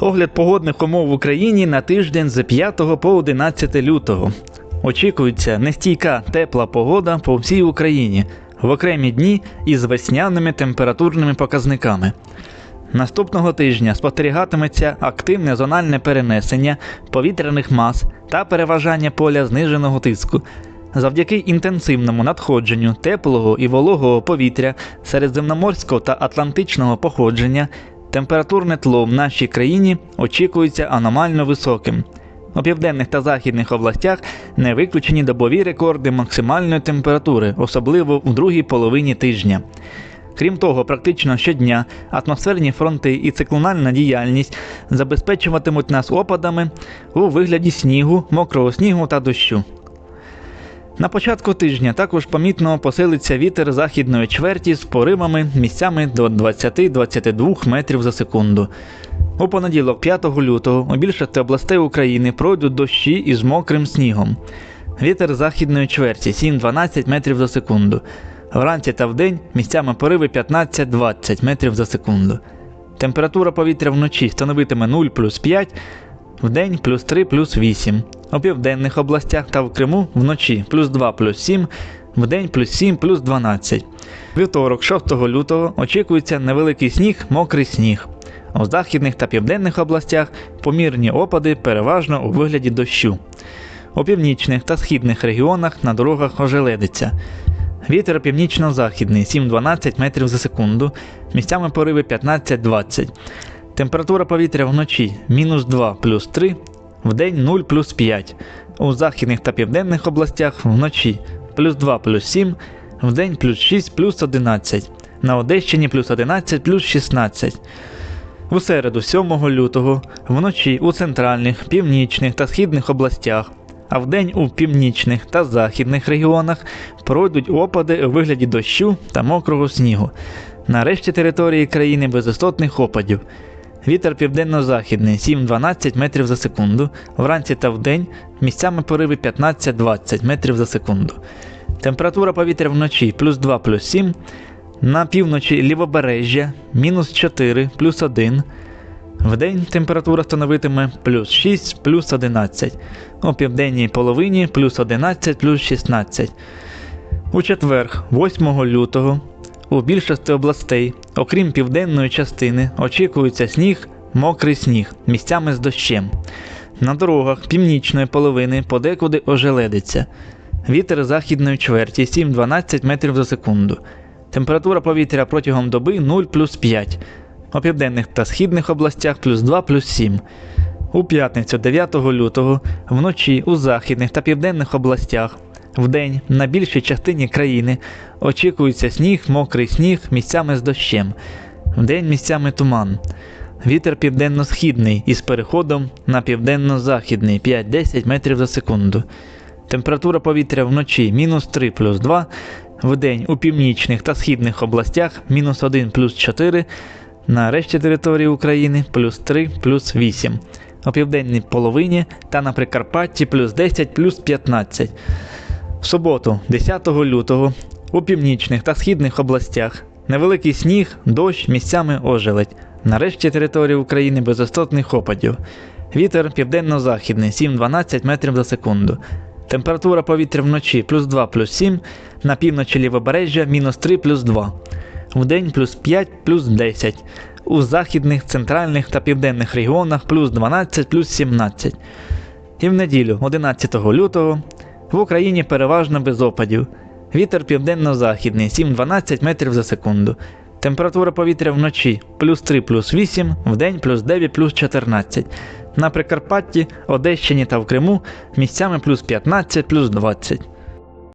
Огляд погодних умов в Україні на тиждень з 5 по 11 лютого. Очікується нестійка тепла погода по всій Україні в окремі дні із весняними температурними показниками. Наступного тижня спостерігатиметься активне зональне перенесення повітряних мас та переважання поля зниженого тиску. Завдяки інтенсивному надходженню теплого і вологого повітря середземноморського та атлантичного походження, температурне тло в нашій країні очікується аномально високим. У південних та західних областях не виключені добові рекорди максимальної температури, особливо в другій половині тижня. Крім того, практично щодня атмосферні фронти і циклональна діяльність забезпечуватимуть нас опадами у вигляді снігу, мокрого снігу та дощу. На початку тижня також помітно посилиться вітер західної чверті з поривами місцями до 20-22 метрів за секунду. У понеділок, 5 лютого, у більшості областей України пройдуть дощі із мокрим снігом. Вітер західної чверті 7-12 метрів за секунду. Вранці та вдень місцями пориви 15-20 метрів за секунду. Температура повітря вночі становитиме 0 плюс 5, вдень плюс 3 плюс 8. У південних областях та в Криму вночі плюс 2 плюс 7, вдень плюс 7 плюс 12. Вівторок, 6 лютого, очікується невеликий сніг, мокрий сніг. У західних та південних областях помірні опади переважно у вигляді дощу. У північних та східних регіонах на дорогах ожеледиться. Вітер північно-західний 7-12 метрів за секунду, місцями пориви 15-20. Температура повітря вночі мінус 2 плюс 3, вдень 0 плюс 5. У західних та південних областях вночі плюс 2 плюс 7, вдень плюс 6 плюс 11. На Одещині плюс 11 плюс 16. У середу, 7 лютого, вночі у центральних, північних та східних областях, а вдень у північних та західних регіонах пройдуть опади у вигляді дощу та мокрого снігу. На решті території країни без істотних опадів. Вітер південно-західний 7-12 метрів за секунду, вранці та вдень місцями пориви 15-20 метрів за секунду. Температура повітря вночі плюс 2 плюс 7, на півночі лівобережжя мінус 4 плюс 1. Вдень температура становитиме плюс 6 плюс 11, у південній половині плюс 11 плюс 16. У четвер, 8 лютого, у більшості областей, окрім південної частини, очікується сніг, мокрий сніг, місцями з дощем. На дорогах північної половини подекуди ожеледиться. Вітер західної чверті 7-12 метрів за секунду. Температура повітря протягом доби 0 плюс 5. У південних та східних областях плюс 2 плюс 7. У п'ятницю 9 лютого вночі у західних та південних областях Вдень на більшій частині країни очікується сніг, мокрий сніг місцями з дощем. Вдень місцями туман. Вітер південно-східний із переходом на південно-західний 5-10 метрів за секунду. Температура повітря вночі мінус 3 плюс 2, вдень у північних та східних областях мінус 1 плюс 4, на решті території України плюс 3 плюс 8. У південній половині та на Прикарпатті плюс 10 плюс 15. В суботу, 10 лютого, у північних та східних областях невеликий сніг, дощ місцями ожеледь. Нарешті території України без істотних опадів. Вітер південно-західний 7-12 метрів за секунду. Температура повітря вночі плюс 2 плюс 7, на півночі лівобережжя мінус 3 плюс 2. Вдень плюс 5 плюс 10. У західних, центральних та південних регіонах плюс 12 плюс 17. І в неділю, 11 лютого, в Україні переважно без опадів. Вітер південно-західний 7-12 метрів за секунду. Температура повітря вночі плюс 3 плюс 8, вдень плюс 9 плюс 14. На Прикарпатті, Одещині та в Криму місцями плюс 15 плюс 20.